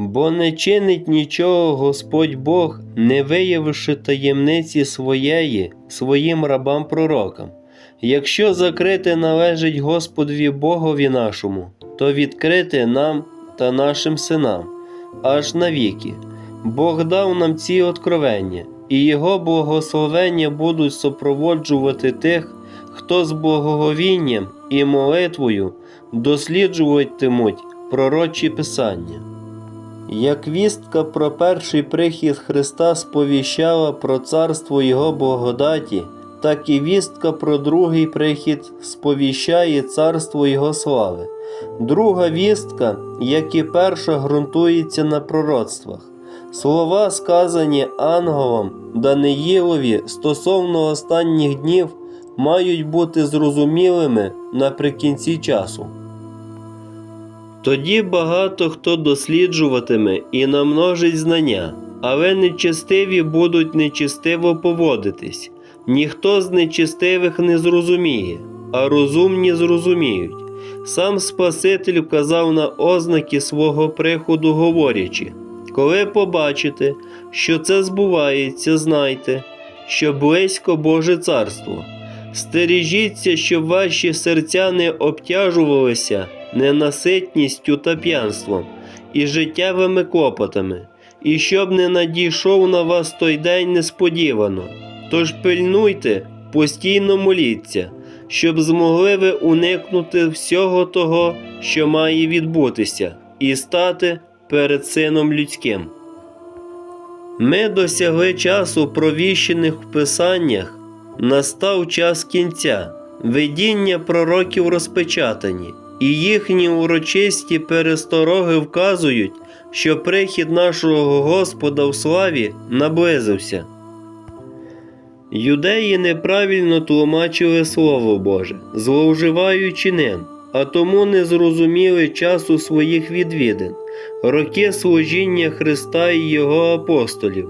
Бо не чинить нічого Господь Бог, не виявивши таємниці своєї своїм рабам пророкам. Якщо закрити належить Господові Богові нашому, то відкрити нам та нашим синам аж навіки. Бог дав нам ці откровення, і Його благословення будуть супроводжувати тих, хто з благоговінням і молитвою досліджуватимуть пророчі писання. Як вістка про перший прихід Христа сповіщала про царство Його благодаті, так і вістка про другий прихід сповіщає царство Його слави. Друга вістка, як і перша, ґрунтується на пророцтвах. Слова, сказані ангелом Даниїлові стосовно останніх днів, мають бути зрозумілими наприкінці часу. Тоді багато хто досліджуватиме і намножить знання, але нечестиві будуть нечестиво поводитись. Ніхто з нечестивих не зрозуміє, а розумні зрозуміють. Сам Спаситель вказав на ознаки свого приходу, говорячи: коли побачите, що це збувається, знайте, що близько Боже царство. Стережіться, щоб ваші серця не обтяжувалися ненаситністю та п'янством і життєвими клопотами, і щоб не надійшов на вас той день несподівано. Тож пильнуйте, постійно моліться, щоб змогли ви уникнути всього того, що має відбутися, і стати перед Сином людським. Ми досягли часу, провіщених в Писаннях, настав час кінця, видіння пророків розпечатані, і їхні урочисті перестороги вказують, що прихід нашого Господа в славі наблизився. Юдеї неправильно тлумачили Слово Боже, зловживаючи ним, а тому не зрозуміли часу своїх відвідин, роки служіння Христа і Його апостолів,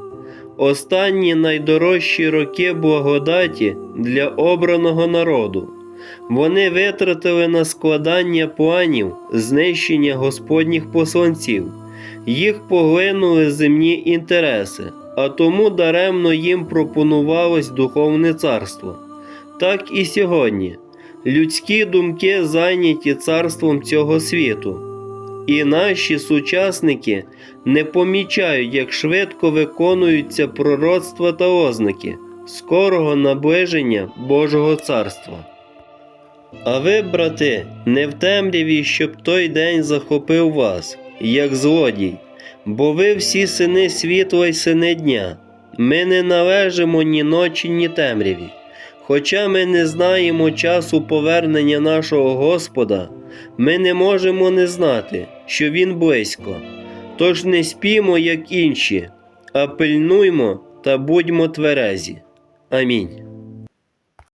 останні найдорожчі роки благодаті для обраного народу. Вони витратили на складання планів знищення Господніх посланців, їх поглинули земні інтереси, а тому даремно їм пропонувалось духовне царство. Так і сьогодні людські думки зайняті царством цього світу, і наші сучасники не помічають, як швидко виконуються пророцтва та ознаки скорого наближення Божого царства. А ви, брати, не в темряві, щоб той день захопив вас, як злодій, бо ви всі сини світла й сини дня. Ми не належимо ні ночі, ні темряві. Хоча ми не знаємо часу повернення нашого Господа, ми не можемо не знати, що Він близько. Тож не спімо, як інші, а пильнуймо та будьмо тверезі. Амінь.